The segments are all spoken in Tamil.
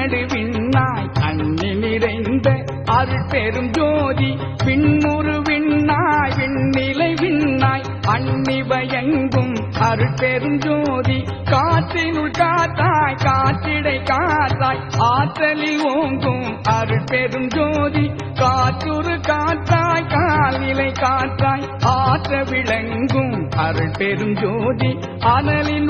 நடுவிண்ணாய் அன்னி நிறைந்த அருள் பெரும் ஜோதி விண்ணுரு விண்ணாய் விண்ணிலை விண்ணாய் அன்னிவயங்கும் அருள் பெரும் ஜோதி. காற்றினுள் காத்தாய் காற்றிடை காத்தாய் ஆற்றலில் ஓங்கும் அருள் பெரும் ஜோதி. காற்றுரு காத்தாய் காலிலை காத்தாய் ஆற்ற விளங்கும் அருள் பெரும் ஜோதி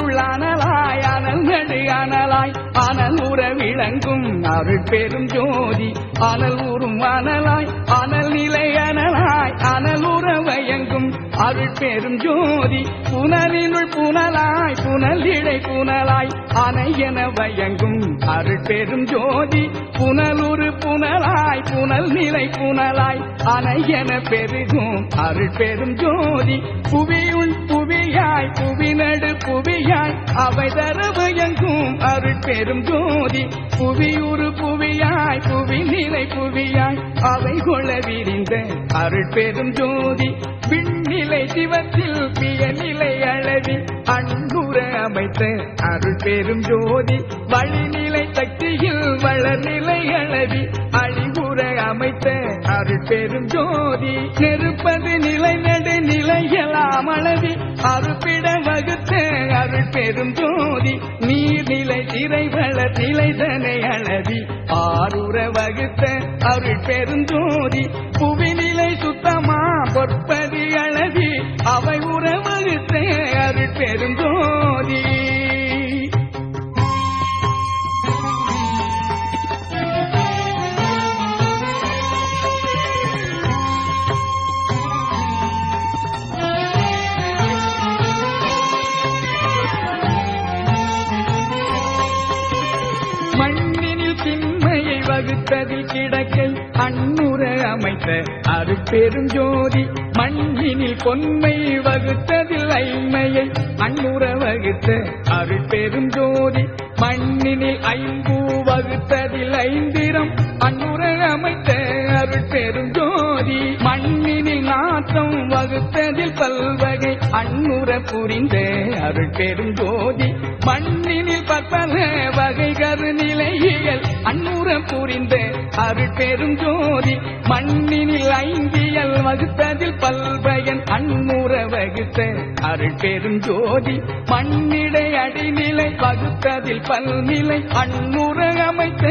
உள்ள அனலாய் அனல் நடு அனலாய் அனல் உற விளங்கும் அருள் பெரும் ஜோதி. அனல் உறும் அனலாய் அனல் நிலை அனலாய் அனல் உற வயங்கும் அருள் பெரும் ஜோதி. புனலினுள் புனலாய் புனல் இழை புனலாய் அணையென வயங்கும் அருள் பெரும் ஜோதி புனலுரு புனலாய் புனல் நிலை புனலாய் அணையென பெருகும் அருள் பெரும் ஜோதி. புவியுள் புவியாய் புவி நடு புவியாய் அவை தரவு எங்கும் அருள் பெரும் ஜோதி. புவியுறு புவியாய் புவி நிலை புவியாய் அவை கொள்ள விரிந்த அருள் பெரும் ஜோதி. பின்னிலை சிவத்தில் பிய நிலை அமைத்த அருள் பெரும் ஜோதி. வழிநிலை சக்தியில் வளர்நிலை அளவி அழிவுற அமைத்த அருள் பெரும் ஜோதி. நெருப்பது நிலை நடு நிலையலாம் அளவி அருப்பிட வகுத்த அருள் பெரும் ஜோதி. நீர்நிலை திரை வளர் நிலைதனை அளவி ஆறுற வகுத்த அருள் பெரும் ஜோதி. வகுத்ததில் கிடக்கை அன்னுற அமைத்த அருட்பெரும் ஜோதி. மண்ணினில் பொன்மை வகுத்ததில் ஐமையை அன்னுற வகுத்த அருட்பெரும் ஜோதி. மண்ணினில் ஐம்பூ வகுத்ததில் ஐந்திரம் அன்னுற அமைத்த அருட்பெரும் ஜோதி. மண்ணினில் நாற்றம் வகுத்ததில் பல்வகை அன்னுற புரிந்த அருட்பெரும் ஜோதி. மண்ணினில் பற்பல வகை கருநிலையியல் அன்னுற புரிந்த அருட்பெரும் ஜோதி. மண்ணினில் ஐந்தியல் வகுத்ததில் பல்பயன் அன்முற வகுத்த அருட்பெரும் ஜோதி. மண்ணிடை அடிநிலை வகுத்ததில் பல்நிலை அன்முற அமைத்த